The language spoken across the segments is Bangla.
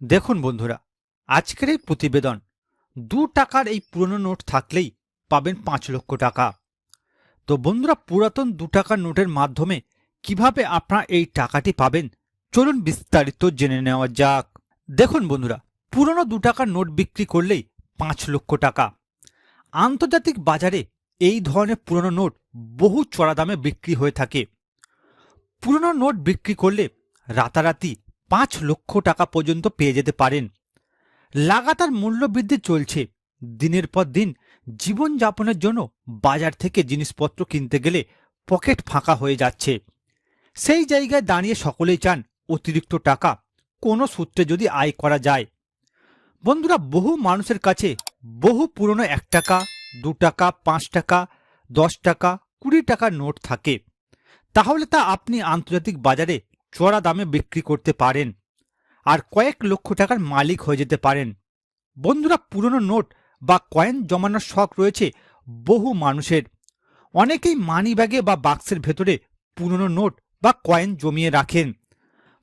দেখুন বন্ধুরা, আজকের এই প্রতিবেদন, দু টাকার এই পুরনো নোট থাকলেই পাবেন পাঁচ লক্ষ টাকা। তো বন্ধুরা, পুরাতন দু টাকার নোটের মাধ্যমে কীভাবে আপনারা এই টাকাটি পাবেন, চলুন বিস্তারিত জেনে নেওয়া যাক। দেখুন বন্ধুরা, পুরনো দু টাকার নোট বিক্রি করলেই পাঁচ লক্ষ টাকা। আন্তর্জাতিক বাজারে এই ধরনের পুরনো নোট বহু চড়া দামে বিক্রি হয়ে থাকে। পুরনো নোট বিক্রি করলে রাতারাতি পাঁচ লক্ষ টাকা পর্যন্ত পেয়ে যেতে পারেন। লাগাতার মূল্যবৃদ্ধি চলছে। দিনের পর দিন জীবনযাপনের জন্য বাজার থেকে জিনিসপত্র কিনতে গেলে পকেট ফাঁকা হয়ে যাচ্ছে। সেই জায়গায় দাঁড়িয়ে সকলেই চান অতিরিক্ত টাকা, কোনো সূত্রে যদি আয় করা যায়। বন্ধুরা, বহু মানুষের কাছে বহু পুরনো এক টাকা, দু টাকা, পাঁচ টাকা, দশ টাকা, কুড়ি টাকার নোট থাকে। তাহলে তা আপনি আন্তর্জাতিক বাজারে চড়া দামে বিক্রি করতে পারেন। আর কয়েক লক্ষ টাকার মালিক হয়ে যেতে পারেন। বন্ধুরা, পুরনো নোট বা কয়েন জমানোর শখ রয়েছে বহু মানুষের। অনেকেই মানি ব্যাগে বা বাক্সের ভেতরে পুরনো নোট বা কয়েন জমিয়ে রাখেন।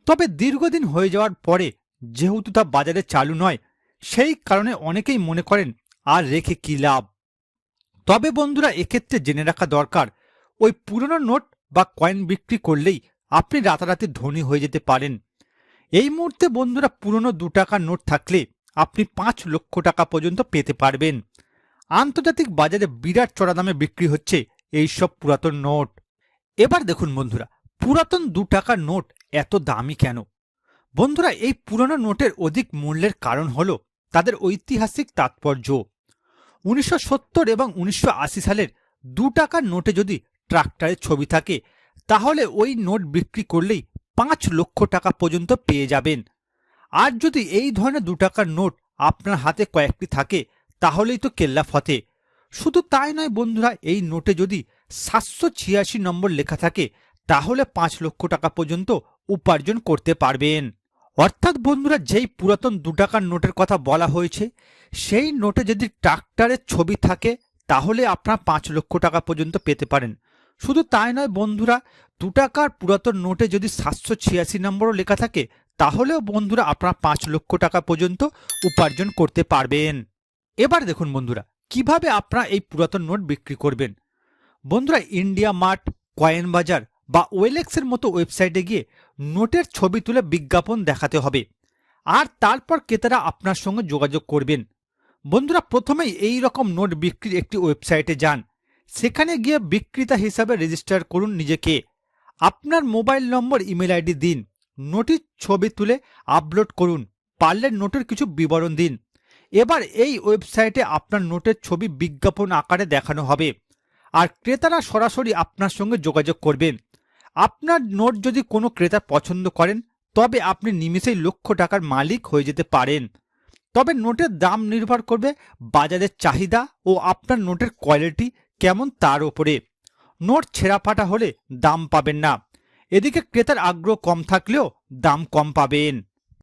তবে দীর্ঘদিন হয়ে যাওয়ার পরে, যেহেতু তা বাজারে চালু নয়, সেই কারণে অনেকেই মনে করেন, আর রেখে কী লাভ? তবে বন্ধুরা, এক্ষেত্রে জেনে রাখা দরকার, ওই পুরনো নোট বা কয়েন বিক্রি করলেই আপনি রাতারাতি ধনী হয়ে যেতে পারেন। এই মুহূর্তে বন্ধুরা পুরনো দু টাকার নোট থাকলে আপনি পাঁচ লক্ষ টাকা পর্যন্ত পেতে পারবেন। আন্তর্জাতিক বাজারে বিরাট চড়া দামে বিক্রি হচ্ছে এই সব পুরাতন নোট। এবার দেখুন বন্ধুরা, পুরাতন দু টাকার নোট এত দামি কেন? বন্ধুরা, এই পুরনো নোটের অধিক মূল্যের কারণ হল তাদের ঐতিহাসিক তাৎপর্য। উনিশশো সত্তর এবং উনিশশো আশি সালের দু টাকার নোটে যদি ট্রাক্টরের ছবি থাকে তাহলে ওই নোট বিক্রি করলেই পাঁচ লক্ষ টাকা পর্যন্ত পেয়ে যাবেন। আর যদি এই ধরনের দু টাকার নোট আপনার হাতে কয়েকটি থাকে, তাহলেই তো কেল্লা ফতে। শুধু তাই নয় বন্ধুরা, এই নোটে যদি সাতশো ছিয়াশি নম্বর লেখা থাকে, তাহলে পাঁচ লক্ষ টাকা পর্যন্ত উপার্জন করতে পারবেন। অর্থাৎ বন্ধুরা, যেই পুরাতন দু টাকার নোটের কথা বলা হয়েছে, সেই নোটে যদি ট্রাক্টরের ছবি থাকে, তাহলে আপনার পাঁচ লক্ষ টাকা পর্যন্ত পেতে পারেন। শুধু তাই নয় বন্ধুরা, দু টাকার পুরাতন নোটে যদি সাতশো ছিয়াশি নম্বরও লেখা থাকে, তাহলেও বন্ধুরা আপনার পাঁচ লক্ষ টাকা পর্যন্ত উপার্জন করতে পারবেন। এবার দেখুন বন্ধুরা, কীভাবে আপনারা এই পুরাতন নোট বিক্রি করবেন? বন্ধুরা, ইন্ডিয়া মার্ট, কয়েন বাজার বা ওয়েলেক্সের মতো ওয়েবসাইটে গিয়ে নোটের ছবি তুলে বিজ্ঞাপন দেখাতে হবে। আর তারপর ক্রেতারা আপনার সঙ্গে যোগাযোগ করবেন। বন্ধুরা, প্রথমেই এই রকম নোট বিক্রির একটি ওয়েবসাইটে যান। সেখানে গিয়ে বিক্রেতা হিসাবে রেজিস্টার করুন নিজেকে। আপনার মোবাইল নম্বর ইমেল আইডি দিন নোটির ছবি তুলে আপলোড করুন, পারলে নোটের কিছু বিবরণ দিন। এবার এই ওয়েবসাইটে আপনার নোটের ছবি বিজ্ঞাপন আকারে দেখানো হবে। আর ক্রেতারা সরাসরি আপনার সঙ্গে যোগাযোগ করবেন। আপনার নোট যদি কোনো ক্রেতা পছন্দ করেন, তবে আপনি নিমেষেই লক্ষ টাকার মালিক হয়ে যেতে পারেন। তবে নোটের দাম নির্ভর করবে বাজারের চাহিদা ও আপনার নোটের কোয়ালিটি কেমন তার ওপরে নোট ছেঁড়াফাটা হলে দাম পাবেন না। এদিকে ক্রেতার আগ্রহ কম থাকলেও দাম কম পাবেন।